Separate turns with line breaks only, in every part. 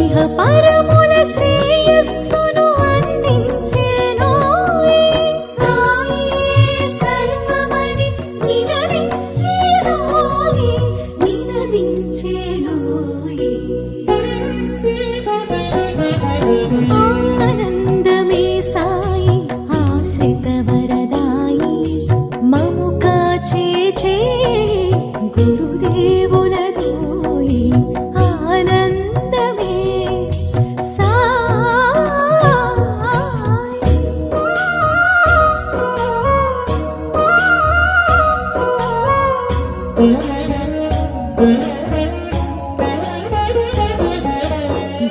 ఇహ పరమ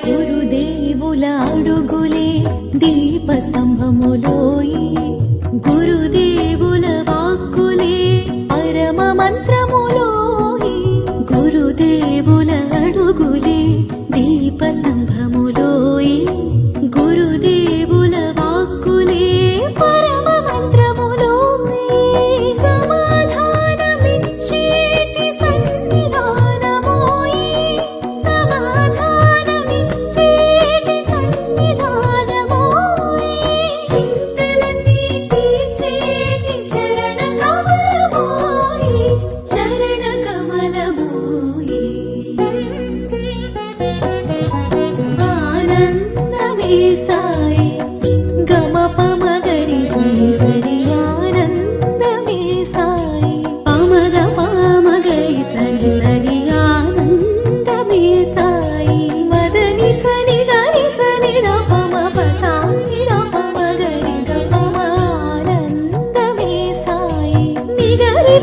గురుదేవుల అడుగులే దీపస్తంభములోయి. గురుదేవుల వాక్కులే పరమ మంత్రములోయి గురుదేవు